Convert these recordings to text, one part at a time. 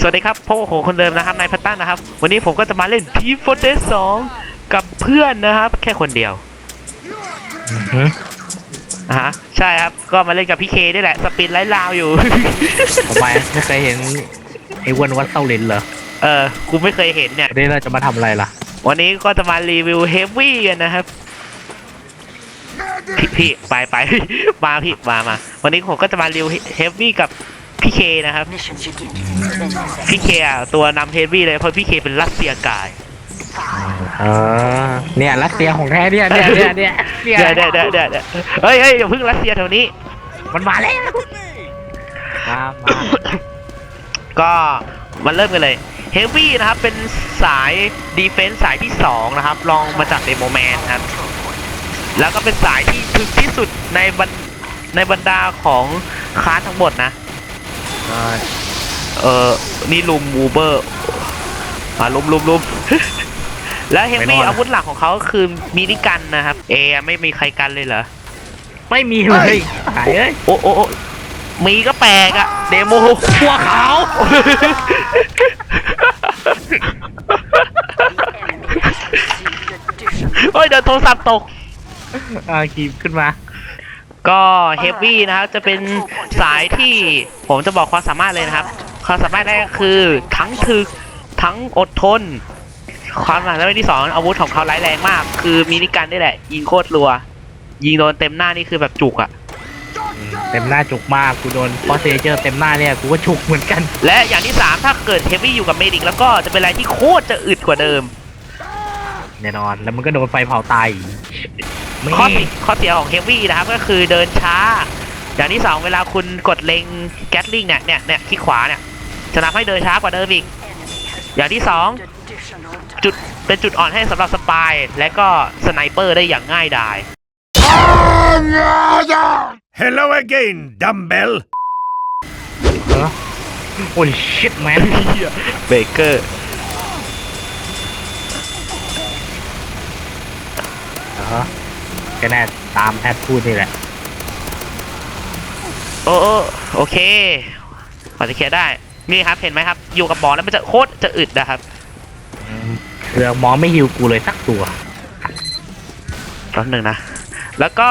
สวัสดีครับพ่อโหคนเดิมนะครับนายพัตตันนะครับ วันนี้ผมก็จะมาเล่นทีฟ o r t เ e s 2กับเพื่อนนะครับ แค่คนเดียวอะฮะใช่ครับก็มาเล่นกับพี่เคนี่แหละสปินไล่ลาวอยู่ ทำไมไม่เคยเห็นไอ้อ้วันวัดเต้าเลนเหรอเออกูไม่เคยเห็นเนี่ย วันนี้เราจะมาทำอะไรล่ะ วันนี้ก็จะมารีวิวเฮฟวี่กันนะครับ พี่พี่ไปไป มาพี่มามาวันนี้ผมก็จะมารีวิวเฮฟวี่กับ พี่เคนะครับ Mission begin. พี่เคอะตัวนำเฮฟวี่เลยเพราะพี่เคเป็นรัสเซียกายเออเนี่ยรัสเซียของแท้เนี่ยเนี่ยเนี่ยเนี่ยเดี๋ยวเดี๋ยวเดี๋ยวเดี๋ยวเดี๋ยวเฮ้ยเฮ้ยอย่าเพิ่งรัสเซียแถวนี้ มันมาแล้วมามาก็มาเริ่มกันเลยเฮฟวี่นะครับ เป็นสายดีเฟนส์สายที่ 2 นะครับลองมาจากเดโมแมนครับ แล้วก็เป็นสายที่ถึกที่สุดในบรรในบรรดาของคลาสทั้งหมดนะ เออเออนี่ลุมวูเบอร์มาลุมลุมลุม แล้วเฮฟวี่อาวุธหลักของเขาก็คือมินิกันนะครับ เอไม่มีใครกันเลยเหรอ ไม่มีเลยหายเอ้ยโอ้โอ้โอ้มีก็แปลกอะเดโมหัวขาวเฮ้ยเดี๋ยวโทรศัพท์ตกอ่าขีบขึ้นมา ก็เฮฟวี่นะครับจะเป็นสายที่ผมจะบอกความสามารถเลยนะครับ ความสามารถแรกก็คือทั้งถึกทั้งอดทน ความสามารถที่สองอาวุธของเขาร้ายแรงมาก คือมินิกันนี่แหละ ยิงโคตรรัว ยิงโดนเต็มหน้านี่คือแบบจุกอะเต็มหน้าจุกมากกูโดนพอเซเจอร์เต็มหน้าเนี่ยกูก็ฉุกเหมือนกัน และอย่างที่สามถ้าเกิดเฮฟวี่อยู่กับเมดิกแล้วก็จะเป็นอะไรที่โคตรจะอึดกว่าเดิม แน่นอนแล้วมันก็โดนไฟเผาตายอีกไม่ ข้อเสียข้อเสียของเฮฟวี่นะครับก็คือเดินช้า อย่างที่สองเวลาคุณกดเล็งแกตลิงเนี่ยเนี่ยเนี่ยที่ขวาเนี่ยจะทำให้เดินช้ากว่าเดิมอีก อย่างที่สอง Additional จุดเป็นจุดอ่อนให้สำหรับสปายและก็สไนเปอร์ได้อย่างง่ายดาย Hello again, dumbbell. เออโอ้ยชิตแมนเบเกอร์เออ ก็แน่ตามแพทพูดนี่แหละ โอ้โอ้โอเคพอจะเคลียร์ได้นี่ครับเห็นไหมครับ อยู่กับบอลแล้วมันจะโคตรจะอึดนะครับเรือหมอไม่ฮิวกูเลยสักตัวแป๊บหนึ่งนะ แล้วก็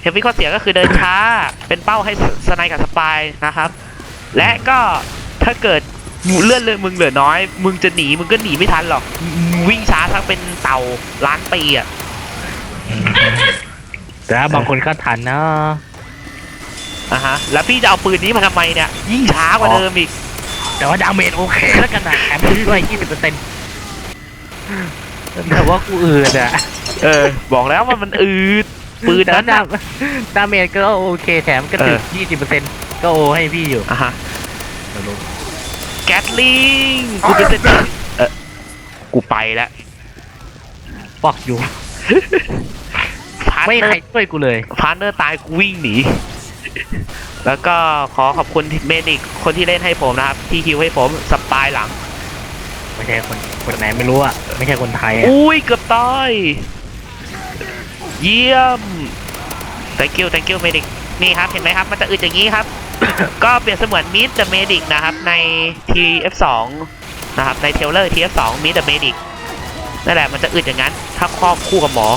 เฮฟวี่ข้อเสียก็คือเดินช้า เป็นเป้าให้สสไนกับสปายนะครับ และก็ถ้าเกิดเลื่อนเลยมึงเหลือน้อย มึงจะหนีมึงก็หนีไม่ทันหรอกมึงวิ่งช้าทั้งเป็นเต่าล้านปีอะ แต่บางคนก็ทันนะอะฮะ แล้วพี่จะเอาปืนนี้มาทำไมเนี่ย ยิ่งช้ากว่าเดิมอีก แต่ว่าดาเมจโอเคแล้วกันนะแถมด้วยยี่สิบเปอร์เซ็นต์แต่ว่ากูอืดอะเออ บอกแล้วว่ามันอืด ปืนนั้นดาน่ะ ดาเมจก็โอเคแถมก็ถึงยี่สิบเปอร์เซ็นต์ก็โอให้พี่อยู่อะฮะ แกตลิงกูเป็นเซนเออกูไปแล้วปอกอยู่พาร์ท ไม่เนอใครร์ช่วยกูเลยพาร์ทเนอร์ตายกูวิ่งหนี แล้วก็ขอขอบคุณเมดิกคนที่เล่นให้ผมนะครับ ที่คิวให้ผมสปายหลัง ไม่ใช่คนคนไหนไม่รู้อะ ไม่ใช่คนไทยอะอุ้ยเกือบตาย เยี่ยม thank you thank you medic นี่ครับ เห็นไหมครับ มันจะอึดอย่างนี้ครับ ก็เปรียบเสมือน meet the medic นะครับ ใน TF2 นะครับ ในเทเลอร์ TF2 meet the medic นั่นแหละมันจะอึดอย่างนั้น ถ้าครอบคู่กับหมอ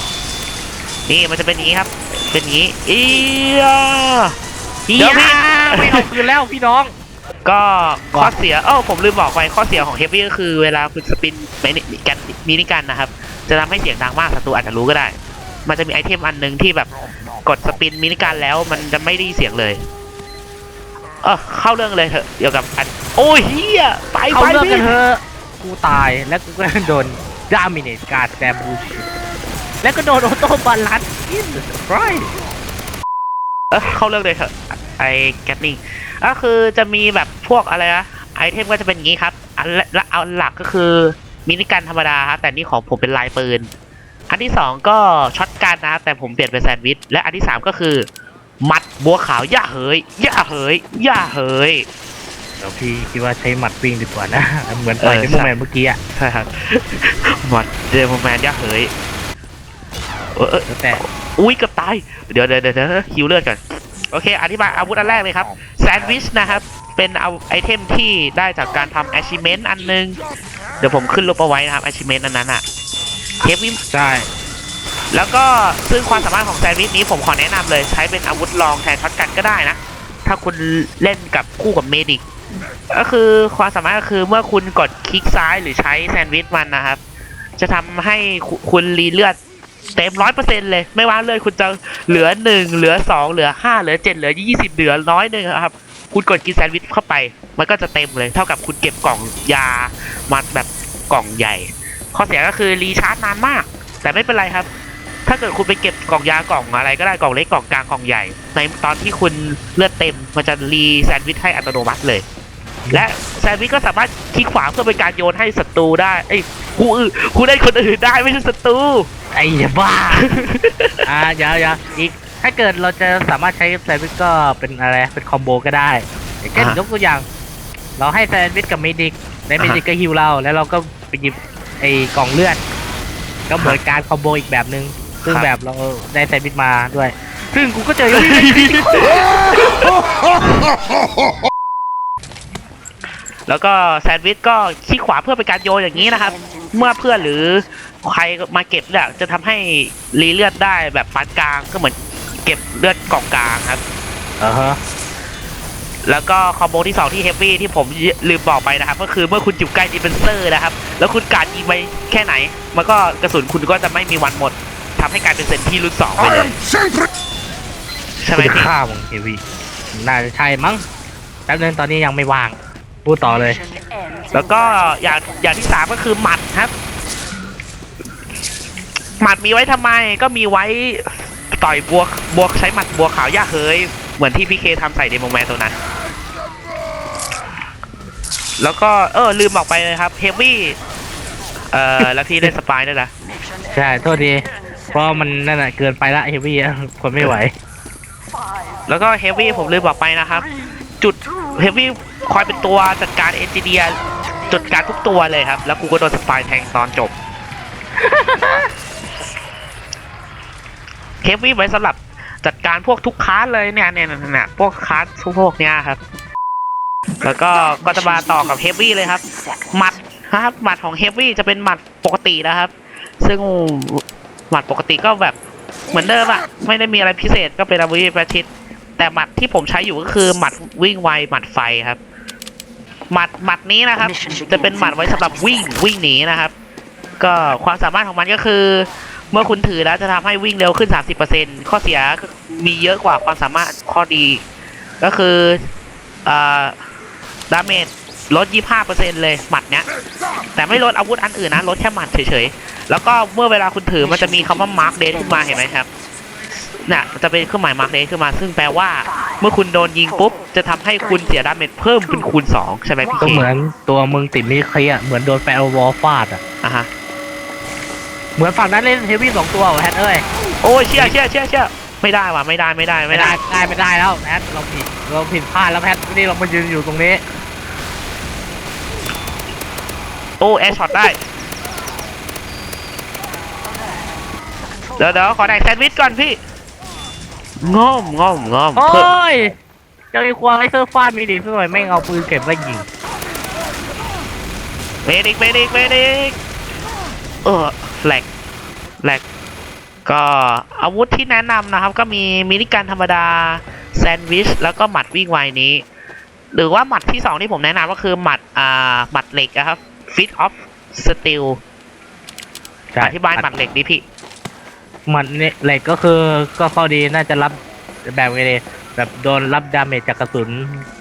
นี่มันจะเป็นอย่างนี้ครับ เป็นอย่างนี้เอียเดี๋เดี๋ยยววพี่พี่ไม่เอาคืนแล้วพี่น้อง ก็ข้อเสียเออผมลืมบอกไปข้อเสียของเฮฟวี่ก็คือเวลาคุณสปินมินิกันมินิกันนะครับ จะทำให้เสียงดังมากศัตรูอาจจะรู้ก็ได้ มันจะมีไอเทมอันหนึ่งที่แบบกดสปินมินิกันแล้วมันจะไม่ได้ยินเสียงเลยเออเข้าเรื่องเลยเถอะเกี่ยวกับอันโอ้ยเฮียไปเอาไปเลิกพี่กันเถอะกูตายแล้วกูก็โดน ดามิเนตการแซมบูชแล้วก็โดนออโต้บาลันอินไรเออเข้าเรื่องเลยเถอะไอแกตนี่ก็คือจะมีแบบพวกอะไรนะไอเทมก็จะเป็นอย่างนี้ครับ อันละเอาหลักก็คือมินิกันธรรมดาครับแต่นี่ของผมเป็นลายปืน อันที่สองก็ช็อตกันนะแต่ผมเปลี่ยนเป็นแซนด์วิช และอันที่สามก็คือ มัดบัวขาว ย่าเหยย่าเหยย่าเหย เดี๋ยวพี่คิดว่าใช้หมัดวิ่งดีกว่านะ เหมือนเอต่อยอในใช่โมเมนต์เมื่อกี้อะใช่ครับหมัดเดโมแมนย่าเหยเออเออแล้วแต่อุ้ยเกือบตาย เดี๋ยวเดี๋ยวเดี๋ยวเดี๋ยวฮิวเลือดก่อนโอเคอธิบายอาวุธอันแรกเลยครับแซนด์วิชนะครับ เป็นเอาไอเทมที่ได้จากการทำ achievement อันนึง เดี๋ยวผมขึ้นรูปเอาไว้นะครับ achievement อันนั้นอะเฮฟวี่ใช่แล้วก็ซึ่งความสามารถของแซนด์วิชนี้ผมขอแนะนำเลยใช้เป็นอาวุธรองแทนช็อตกันก็ได้นะ ถ้าคุณเล่นกับคู่กับเมดิกก็คือความสามารถก็คือเมื่อคุณกดคลิกซ้ายหรือใช้แซนด์วิชมันนะครับ จะทำให้คุณรีเลือดเต็มร้อยเปอร์เซ็นต์เลย ไม่ว่าเลยคุณจะเหลือหนึ่งเหลือสองเหลือห้าเหลือเจ็ดเหลือยี่สิบเหลือน้อยหนึ่งครับ คุณกดกินแซนด์วิชเข้าไป มันก็จะเต็มเลย เท่ากับคุณเก็บกล่องยามาแบบกล่องใหญ่ ข้อเสียก็คือรีชาร์จนานมาก แต่ไม่เป็นไรครับ ถ้าเกิดคุณไปเก็บกล่องยากล่องอะไรก็ได้กล่องเล็กกล่องกลางกล่องใหญ่ ในตอนที่คุณเลือดเต็มมันจะรีแซนด์วิชให้อัตโนมัติเลย และแซนด์วิชก็สามารถคลิกขวาเพื่อเป็นการโยนให้ศัตรูได้เอ้ยผู้อื่นผู้ได้คนอื่นได้ไม่ใช่ศัตรูไอ้บ้า อ่าเดี๋ยวเดี๋ยวอีก ถ้าเกิดเราจะสามารถใช้แซนด์วิชก็เป็นอะไร เป็นคอมโบก็ได้อย่างเช่นอะ ยกตัวอย่าง เราให้แซนด์วิชกับเมดิกในเมดิกอ่าฮะก็ฮิวเรา แล้วเราก็ไปหยิบไอ้กล่องเลือด ก็เหมือนการคอมโบอีกแบบนึง ซึ่งแบบเราได้แซนด์วิชมาด้วย ซึ่งกูก็เจออยู่ที่แล้วก็แซนด์วิชก็คลิกขวาเพื่อเป็นการโยนอย่างนี้นะครับ เมื่อเพื่อนหรือใครมาเก็บเนี่ยจะทำให้รีเลือดได้แบบปานกลางก็เหมือนเก็บเลือดกล่องกลางครับอ่าฮะแล้วก็คอมโบที่ 2 ที่เฮฟวี่ที่ผมลืมบอกไปนะครับ ก็คือเมื่อคุณอยู่ใกล้ดิฟเฟนเซอร์นะครับ แล้วคุณการยิงไปแค่ไหน มันก็กระสุนคุณก็จะไม่มีวันหมด ทำให้กลายเป็นเซนที่รุ่นสองไปเลย sentry. ใช่ไหมกูจะพี่ฆ่ามึงเฮวีน่าจะใช่มั้งแป๊บนึงตอนนี้ยังไม่ว่าง พูดต่อเลย แล้วก็อย่างอย่างที่สามก็คือหมัดครับ หมัดมีไว้ทำไมก็มีไว้ต่อยบวกบวกใช้หมัดบวกขาวย่าเฮยเหมือนที่พี่เคทำใส่เดโมแมนตัวนั้น แล้วก็เออลืมบอกไปเลยครับเฮฟวี่เอ่อแล้วพี่เล่นสปายด้วยนะใช่ โทษดี เพราะมันนั่นแหะเกินไปละเฮฟวี่คนไม่ไหว แล้วก็เฮฟวี่ผมลืมบอกไปนะครับ จุดเฮฟวี่คอยเป็นตัวจัดการเอนจิเนียร์จัดการทุกตัวเลยครับ แล้วกูก็โดนสปายแทงตอนจบเฮฟวี่ไว้สำหรับจัดการพวกทุกคาสเลยเนี่ยเนี่ยเนี่ยพวกคาสพวกเนี้ยครับ แล้วก็ก็จะมาต่อกับเฮฟวี่เลยครับ หมัดครับ หมัดของเฮฟวี่จะเป็นหมัดปกตินะครับ ซึ่ง หมัดปกติก็แบบเหมือนเดิมอะไม่ได้มีอะไรพิเศษก็เป็นอาวุธประชิดแต่หมัดที่ผมใช้อยู่ก็คือหมัดวิ่งไวหมัดไฟครับ หมัดหมัดนี้นะครับ จะเป็นหมัดไว้สำหรับวิ่งวิ่งหนีนะครับ ก็ความสามารถของมันก็คือ เมื่อคุณถือแล้วจะทำให้วิ่งเร็วขึ้น 30%ข้อเสียมีเยอะกว่าความสามารถข้อดี ก็คืออ่าดาเมจ ลด 25%เลยหมัดเนี้ย แต่ไม่ลดอาวุธอันอื่นนะ ลดแค่หมัดเฉยๆ แล้วก็เมื่อเวลาคุณถือมันจะมีคำว่า mark date ขึ้นมาเห็นไหมครับน่ะมันจะเป็นเครื่องหมาย mark date ขึ้นมา ซึ่งแปลว่า เมื่อคุณโดนยิงปุ๊บ จะทำให้คุณเสียดาเมจเพิ่มเป็นคูณ 2 ใช่ไหมพี่ก็เคเหมือนตัวมึงติดมิเคลียร์เหมือนโดนแฟร์วอลฟาดอะอะฮะเหมือนฝั่งนั้นเล่นเฮวี่สองตัวว่ะแฮทเอ้ยโอ้ยเชี่ยเชี่ยเชี่ยเชี่ยไม่ได้ว่ะไม่ได้ไม่ได้ไม่ไม่ได้ได้ไม่ได้ไม่ได้แล้วแพทเราผิดเราผิดพลาดแล้วแพทนี่เรามายืนอยู่ตรงนี้ โอ้แอร์ช็อตได้ เดี๋ยวเดี๋ยวขอแดกแซนด์วิชก่อนพี่ง่อมง่อมง่อมโอ้เพิ่มยเจ้าไอ้ควงไอ้เซอร์ฟาดมีดีเพื่อนไม่งเอาปืนเก็บแล้วยิงเมดิกเมดิกเมดิกเออแหลกแหลกก็อาวุธที่แนะนำนะครับ ก็มีมินิกันธรรมดาแซนด์วิช แล้วก็หมัดวิ่งไวนี้ หรือว่าหมัดที่สองที่ผมแนะนำก็คือหมัดอ่าหมัดเหล็กนะครับ Fit of Steel อธิบายหมัดเหล็กดิพี่ หมัดเนี่ยเหล็กก็คือก็ข้อดีน่าจะรับแบบไงดีแบบโดนรับดาเมจจากกระสุน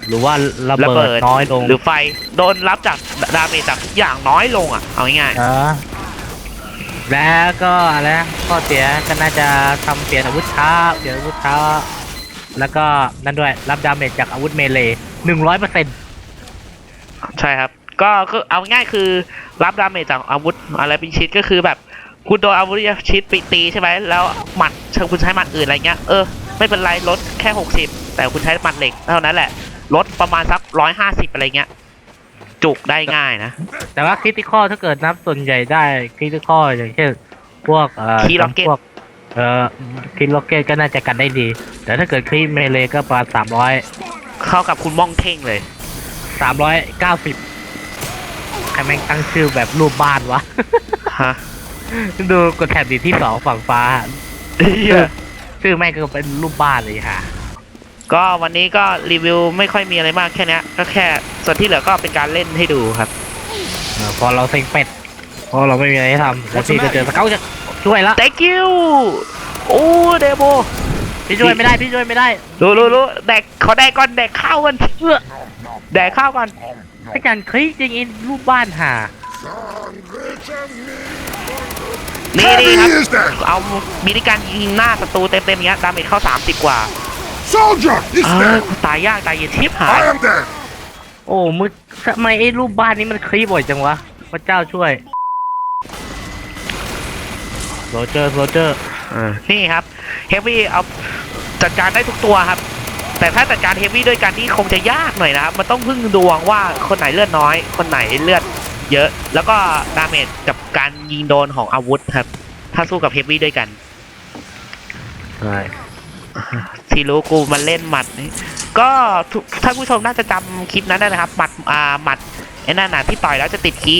หรือว่าระระเบิเบิดด น้อยลงหรือไฟโดนรับจากดาเมจจากทุกอย่างน้อยลงอะ เอาง่ายเออแล้วก็อะไรนะข้อเสียก็น่าจะทำเปลี่ยนอาวุธช้าเปลี่ยนอาวุธช้า แล้วก็นั่นด้วยรับดาเมจจากอาวุธเมเลหนึ่งร้อยเปอร์เซ็นต์ๆใช่ครับ ก็คือเอาง่ายคือรับดาเมจจากอาวุธอะไรเป็นชิดก็คือแบบคุณโดนอาวุธชิดไปตีใช่ไหมแล้วหมัดเชิงคุณใช้หมัดอื่นอะไรเงี้ยเออไม่เป็นไรลดแค่ 60 แต่คุณใช้หมัดเหล็กเท่านั้นแหละลดประมาณสักร้อยห้าสิบอะไรเงี้ย จุกได้ง่ายนะ แต่ว่าคริติคอถ้าเกิดนับส่วนใหญ่ได้คริติคออย่างเช่นพวกเอ่อ Key Rocket พวกเอ่อคีล็อกเก็ตก็น่าจะกันได้ดี แต่ถ้าเกิดคลิเมเลก็ประมาณสามร้อยเข้ากับคุณม่องเท่งเลยสามร้อยเก้าสิบใครแม่งตั้งชื่อแบบรูปบ้านวะ ฮะดูกดแถบดีที่สองฝั่งฟ้า เหี้ยชื่อแม่งก็เป็นรูปบ้านเลยค่ะ ก็วันนี้ก็รีวิวไม่ค่อยมีอะไรมากแค่เนี้ยก็แค่ส่วนที่เหลือก็เป็นการเล่นให้ดูครับ เออพอเราเซ็งเป็ดพอเราไม่มีอะไรให้ทำแล้วพี่ก็เจอสเกาจะช่วยละ thank you โอ้เดโบพี่ช่วยไม่ได้พี่ช่วยไม่ได้ รู้รู้รู้แดกขอแดกก่อนแดกข้าวก่อนเพื่อแดกข้าวก่อน อาจารย์คลิกจริงอินรูปบ้านหานี่นี่ครับ is that? เอามีในการยิงหน้าศัตรูเต็มๆอย่างเงี้ยดาเมจเข้า 30 กว่า Soldier is เออ dead. กูตายยากตายเย็นชิบหาย I am dead. โอ้มึงทำไมไอ้รูปบ้านนี้มันคลิปบ่อยจังวะ พระเจ้าช่วยโรเจอร์โรเจอร์นี่ครับเฮฟวี่เอาจัดการได้ทุกตัวครับ แต่ถ้าจัดการเฮฟวี่ด้วยกันนี่คงจะยากหน่อยนะครับ มันต้องพึ่งดวงว่าคนไหนเลือดน้อย คนไหนเลือดเยอะ แล้วก็ดาเมจกับการยิงโดนของอาวุธครับ ถ้าสู้กับเฮฟวี่ด้วยกันใช่ที่รู้กูมันเล่นหมัดนี่ก็ทุกท่านผู้ชมน่าจะจำคลิปนั้นได้นะครับ หมัดอ่าหมัดไอ้นั่นน่ะที่ต่อยแล้วจะติดกี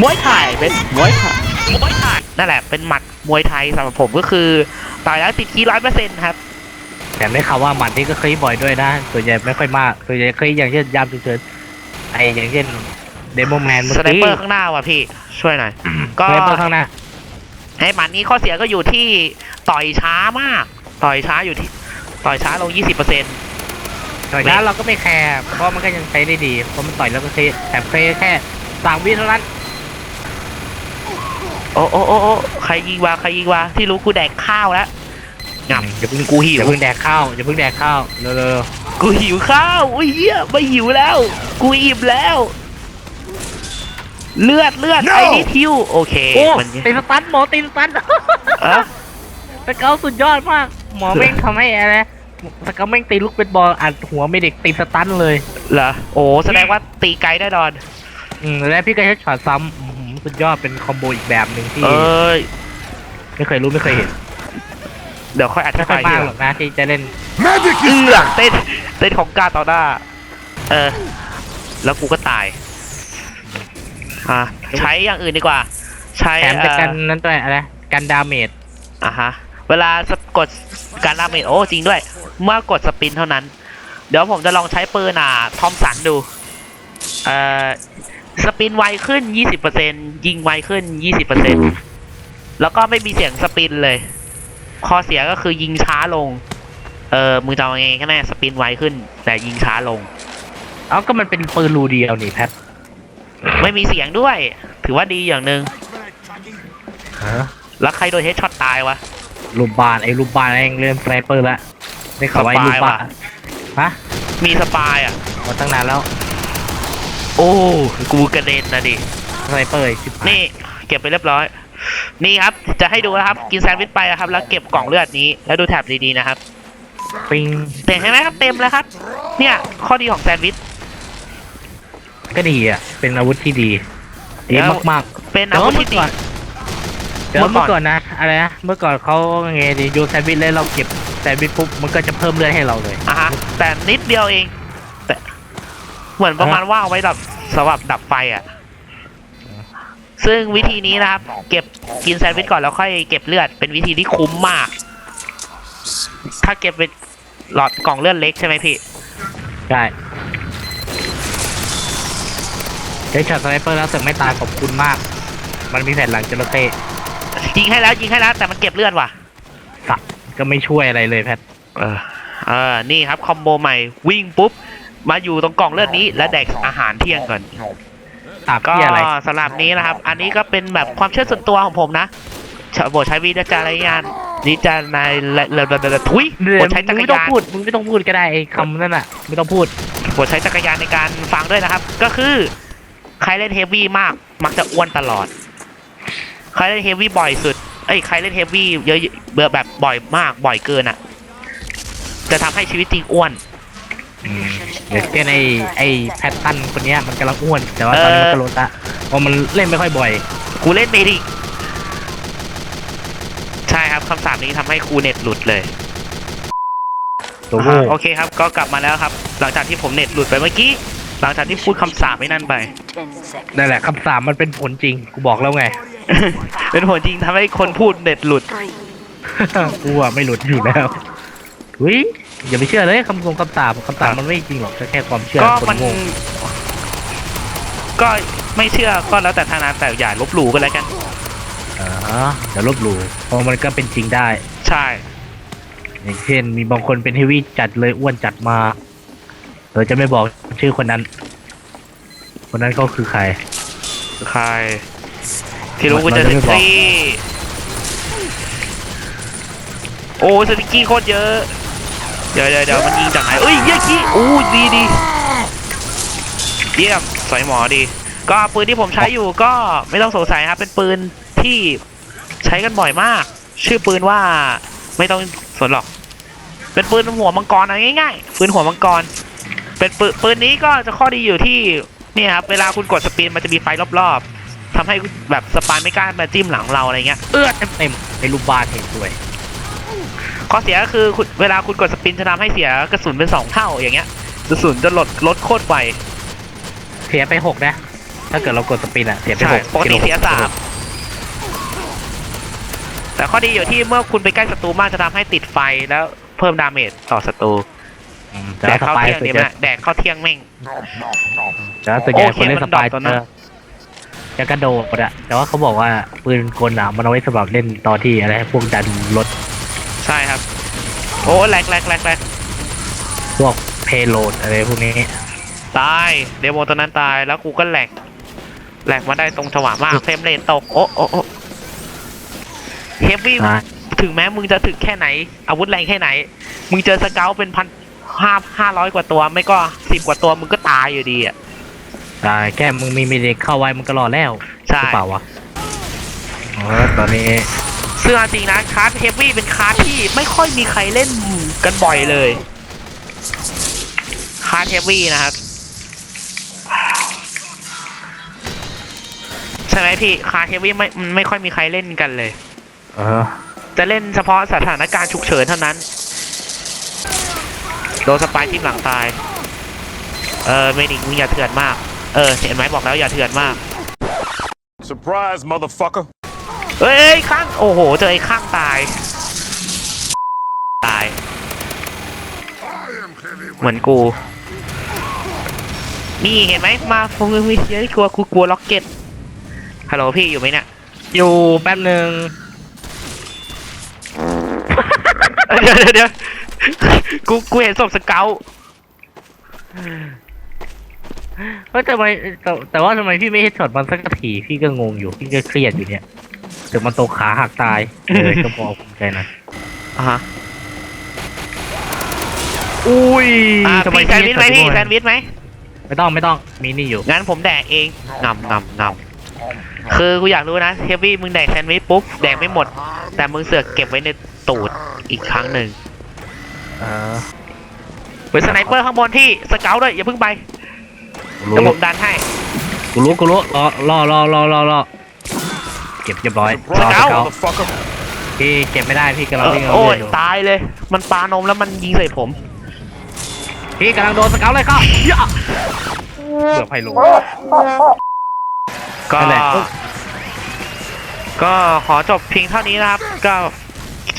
มวยไทยเป็นมวยไทยมวยไทยนั่นแหละเป็นหมัดมวยไทยสำหรับผมก็คือต่อยแล้วติดกีร้อยเปอร์เซ็นต์ครับ แต่ได้ข่าวว่าหมัดนี่ก็คลิปบ่อยด้วยนะส่วนใหญ่ไม่ค่อยมากส่วนใหญ่คลิปอย่างเช่นยามฉุกเฉินไออย่างเช่นเดโมแมนเมื่อสไนกี้เปอร์ข้างหน้าว่ะพี่ช่วยหน่อย ก็สไนเปอร์ข้างหน้าให้หมัดนี้ข้อเสียก็อยู่ที่ต่อยช้ามาก ต่อยช้าอยู่ที่ ต่อยช้าลง 20%เต่อยช้าเราก็ไม่แคร์เพราะมันก็ยังใช้ได้ดีเพราะมันต่อยแล้วก็เคลียร์แต่เคลียร์แค่สามวิเท่านั้นโอ้โอ้โอ้โอ้ใครยิงวะใครยิงวะที่รู้กูแดกข้าวแล้ว งับอย่าเพิ่งกูหิอวย่าเพิ่งแดกข้าวอย่าเพิ่งแดกข้าวเร็วกูหิวข้าวอุ้ยเหี้ยไม่หิวแล้ว กูอิ่มแล้ว เลือดเลือด No ไอ้นี่ทิวโอเคๆโอ้มันตีสตันหมอตีสตันเอะ สเกลสุดยอดมาก หมอแม่งทำให้อะไรสเกลแม่งตีลูกเป็นบอลอัดหัวไม่เด็กตีสตันเลย เหรอโอ้แสดงว่าตีไกลได้ดอน อืมแล้วพี่ก็ใช้ช็อตซ้ำอื้อหือสุดยอดเป็นคอมโบอีกแบบหนึ่งที่เอ้ย ไม่เคยรู้ไม่เคยเห็น เดี๋ยวค่อยอธิไม่ค่บาอยยทีมากหหรลัองกนะที่จะเล่น Magic เอื้ is อ dead. เต้นเต้นของกาต่อหน้า เออ แล้วกูก็ตาย อะ ใช้อย่างอื่นดีกว่า ใช้แถมจะกันเอ่อนั้นด้วยอะไรกันดาเมจอะฮะ เวลาสะกดการดาเมจโอ้จริงด้วย เมื่อกดสปินเท่านั้น เดี๋ยวผมจะลองใช้ปืนอะทอมสันดู เอ่อ สปินไวขึ้น 20%ยิงไวขึ้น 20%แล้วก็ไม่มีเสียงสปินเลย ข้อเสียก็คือยิงช้าลง เออมือจะเอาไงก็แน่สปินไวขึ้น แต่ยิงช้าลง เอ้าก็มันเป็นปืนรูเดียวนี่แพทไม่มีเสียงด้วย ถือว่าดีอย่างหนึ่งฮะแล้วใครโดนเฮดช็อตตายวะลูกบานไอ้ลูกบานเองเล่นสไนเปอร์ละได้ข่าวว่าไอ้ลูกบานสปายว่ะฮะมีสปายอะหมดตั้งนานแล้ว โอ้ กูกระเด็นนะดิสไนเปอร์ไอ้ชิบหายนี่ เก็บไปเรียบร้อย นี่ครับจะให้ดูนะครับ กินแซนด์วิชไปนะครับ แล้วเก็บกล่องเลือดนี้แล้วดูแถบดีๆนะครับปิงเต็มใช่ไหมครับเต็มแล้วครับ เนี่ย ข้อดีของแซนด์วิชก็ดีอะ เป็นอาวุธที่ดีดีแล้วมากเป็นๆแต่อาวุว่าธเมื่ที่อดีก่อนแต่ว่าเมื่เมื่ออก่ก่ออนนนะอะไรนะเมื่อก่อนเขาไงดีโยนแซนด์วิชแล้วเราเก็บแซนด์วิชปุ๊บมันก็จะเพิ่มเลือดให้เราเลยอะฮะแต่นิดเดียวเอง แต่เหมือนประมาณว่าเอาไว้ดับสำหรับดับไฟอะ ซึ่งวิธีนี้นะครับ เก็บกินแซนด์วิชก่อนแล้วค่อยเก็บเลือด เป็นวิธีที่คุ้มมาก ถ้าเก็บเป็นหลอดกล่องเลือดเล็กใช่ไหมพี่ ใช่ใช้ช็อตสไนเปอร์แล้วเสึกไม่ตายขอบคุณมาก มันมีแผ่นหลังจระเข้ยิงให้แล้วยิงให้แล้วแต่มันเก็บเลือดว่ะ สับก็ไม่ช่วยอะไรเลยแพท เออเออนี่ครับคอมโบใหม่วิ่งปุ๊บ มาอยู่ตรงกล่องเลือดนี้ และแดกอาหารเที่ยงก่อน ตาบก็ที่อะไรสำหรับนี้นะครับ อันนี้ก็เป็นแบบความเชื่อส่วนตัวของผมนะชโปรดใช้วิจารณญาณวิจารณายและและและและทุยเดี๋ยวโปรดใช้จัมึงกรไม่ต้องยานพูดมึงไม่ต้องพูดก็ได้ไอ้คำนั่นน่ะไม่ต้องพูดโปรดใช้จักรยานในการฟังด้วยนะครับ ก็คือใครเล่นเฮฟวี่มาก มักจะอ้วนตลอด ใครเล่นเฮฟวี่บ่อยสุดเอ้ยใครเล่นเฮฟวี่เยอะเบื่อแบบบ่อยมากบ่อยเกินอะ จะทำให้ชีวิตจริงอ้วน เดี๋ยวเช่นไอ้ไอ้แพทตันคนเนี้ยมันกำลังอ้วน แต่ว่าตอนนี้มันก็ลดละเพราะมันเล่นไม่ค่อยบ่อย กูเล่นเมดิกใช่ครับคำสาปนี้ทำให้ครูเน็ตหลุดเลยตัวอ่าโง่โอเคครับ ก็กลับมาแล้วครับ หลังจากที่ผมเน็ตหลุดไปเมื่อกี้ หลังจากที่พูดคำสาปไอ้นั่นไปนั่นแหละคำสามมันเป็นผลจริง กูบอกแล้วไง เป็นผลจริงทำให้คนพูดเน็ตหลุดกูอะไม่หลุดอยู่แล้วอุ้ย อย่าไปเชื่อเลยคำทรงคำสาปคำสาปมันไม่จริงหรอกแค่ความเชื่อก็คนมันโง่ก็ไม่เชื่อก็แล้วแต่ทางนั้นแต่อย่าลบหลู่กันแล้วกันอ่าฮะอย่าลบหลู่เพราะมันก็เป็นจริงได้ ใช่ อย่างเช่น มีบางคนเป็นเฮฟวี่จัดเลยอ้วนจัดมาเออจะไม่บอกชื่อคนนั้น คนนั้นก็คือใคร ใคร ที่รู้กูมันเจอมันสจะไม่บอกตี้โอ้สติกกี้โคตรเยอะ เดี๋ยวเดี๋ยวเดี๋ยวมันยิงจากไหนเอ้ยเยี่ยกี้โอ้ดีดีเยี่ยมสอยหมอดี ก็ปืนที่ผมใช้อยู่ก็ไม่ต้องสงสัยครับ เป็นปืนที่ใช้กันบ่อยมาก ชื่อปืนว่าไม่ต้องสนหรอก เป็นปืนหัวมังกรเอาง่ายๆปืนหัวมังกร เป็นปืนปืนนี้ก็จะข้อดีอยู่ที่เนี่ยครับเวลาคุณกดสปินมันจะมีไฟรอบๆทำให้แบบสปายไม่กล้ามาจิ้มหลังเราอะไรเงี้ยเอื้อเต็มๆในรูปบาเห็นด้วย ข้อเสียก็คือคุณเวลาคุณกดสปินจะทำให้เสียกระสุนเป็นสองเท่าอย่างเงี้ยกระสุนจะลดลดโคตรไวเสียไปหกนะ ถ้าเกิดเรากดสปินอะเสียไปใช่หกปกติเสียสามแต่ข้อดีอยู่ที่เมื่อคุณไปใกล้ศัตรูมากจะทำให้ติดไฟแล้วเพิ่มดาเมจต่อศัตรูอืมแต่แดว่ากสเข้าปายเที่ยงส่วนดีใหไหมญ่แดกเข้าเที่ยงแม่งแต่ว่าส่วนใหญ่โอเคคนเล่นมัสนดรอปาปยตอนนั้นจะจะกระโดดอะแต่ว่าเขาบอกว่าปืนกลอะมันเอาไว้สำหรับเล่นตอนที่อะไรพวกดันรถ ใช่ครับ โอ้แหลกแหลกแหลกแหลกพวกเพโลดอะไรพวกนี้ตาย เดโมตัวนั้นตายแล้วกูก็แหลก แหลกมาได้ตรงจังหวะมากเฟรมเรทตก โอ้โอ้โอ้เฮฟวี่อ่าถึงแม้มึงจะถึกแค่ไหน อาวุธแรงแค่ไหน มึงเจอสเกลเป็นพันห้าห้าร้อยกว่าตัว ไม่ก็สิบกว่าตัวมึงก็ตายอยู่ดีอะอ่าแค่มึงมีมีเด็กเข้าไว้มึงก็รอดแล้วใช่ หรือเปล่าวะอ๋อตอนนี้ ซึ่งเอาจริงนะคาร์ดเฮฟวี่เป็นคาร์ดที่ไม่ค่อยมีใครเล่นกันบ่อยเลยคาร์ดเฮฟวี่นะครับ ใช่ไหมพี่คาร์ดเฮฟวี่ไม่มันไม่ค่อยมีใครเล่นกันเลย เออ จะเล่นเฉพาะสถานการณ์ฉุกเฉินเท่านั้น โดนสปายจิ้มหลังตาย เออเมดิกมึงอย่าเถื่อนมาก เออ เห็นไหมบอกแล้วอย่าเถื่อนมาก Surprise, motherfucker. เอ้ยเอ้ยข้างโอ้โหเจอไอ้ข้างตาย ตาย เหมือนกู นี่เห็นไหมมาฟงมีเยอะกลัวกูกลัวล็อกเก็ตฮัลโหลพี่อยู่ไหมเนี่ยอยู่แป๊บหนึ่งเดี๋ยวเดี๋ยวเดี๋ยวกูกูเห็นศพสเกลเฮ้ยทำไมแต่แต่ว่าทำไมพี่ไม่ให้ช็อตมันสักทีพี่ก็งงอยู่พี่ก็เครียดอยู่เนี่ย ถึงมันตกขาหักตายเลยก็บอกภูมิใจหนะอะฮะอุ้ยอ่าทำไมพี่แซนด์วิชไหมพี่แซนด์วิชไหม ไม่ต้องไม่ต้องมีนี่อยู่งั้นผมแดกเองงำงำงำคือกูอยากรู้นะเฮฟวี่มึงแดกแซนด์วิชปุ๊บแดกไม่หมด แต่มึงเสือกเก็บไว้ในตูดอีกครั้งหนึ่งเออเป็นสไนเปอร์ข้างบนที่สเกลด้วยอย่าเพิ่งไปกูเดี๋ยวผรู้มดันให้กูรู้กูรู้รอรอรอรอรอรอ เก็บเรียบร้อยรอสเกาสเกา Motherfucker. พี่เก็บไม่ได้พี่กำเอลังอวิ่งโอ้ยอยู่ตายเลย มันปานมแล้วมันยิงใส่ผมพี่กำลังโดนสเกาเลยครับยะเกือบไพโล ก็นั่นแหละ ก็ขอจบเพียงเท่านี้นะครับ ก็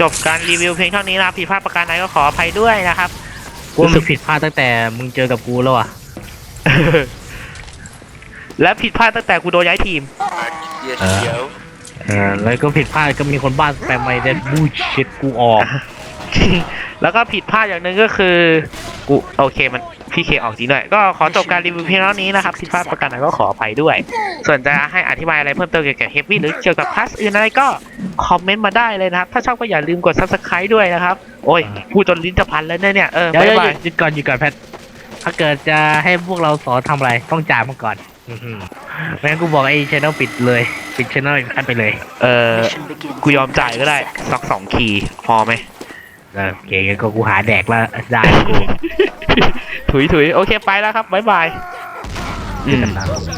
จบการรีวิวเพียงเท่านี้นะครับผิดพลาดประการใดก็ขออภัยด้วยนะครับ กูว่ามึงผิดพลาดตั้งแต่มึงเจอกับกูแล้วอะและผิดพลาดตั้งแต่กูโดนย้ายทีม เออ เออแล้วก็ผิดพลาดก็มีคนบ้านแปมไม่ได้บูชิดกูออก แล้วก็ผิดพลาดอย่างหนึ่งก็คือกูโอเคมันพี่เคออกจริงด้วยก็ขอจบการรีวิวเพียงเท่านี้นะครับผิดพลาดประการใดก็ขออภัยด้วย ส่วนจะให้อธิบายอะไรเพิ่มเติมเกี่ยวกับเฮฟวี่หรือเกี่ยวกับคลาสอื่นอะไรก็คอมเมนต์มาได้เลยนะครับ ถ้าชอบก็อย่าลืมกด subscribe ด้วยนะครับ โอ้ยพูดจนลิ้นจะพันแล้วเนี่ยเนี่ยเออเดี๋ยวบ๊ายเดี๋ยวบาย หยุดก่อนหยุดก่อนแพท ถ้าเกิดจะให้พวกเราสอนทำอะไร ต้องจ่ายมาก่อนอื้อหือ ไม่งั้นกูบอกไอ้ชแนลปิดเลย ปิดชแนลอันไปเลยเออ กูยอมจ่ายก็ได้ สักสองคีย์พอไหมเออโอเคงั้นก็กูหาแดกแล้วได้กูถุยถุยโอเคไปแล้วครับ บ๊ายบาย อืม Bum, bum,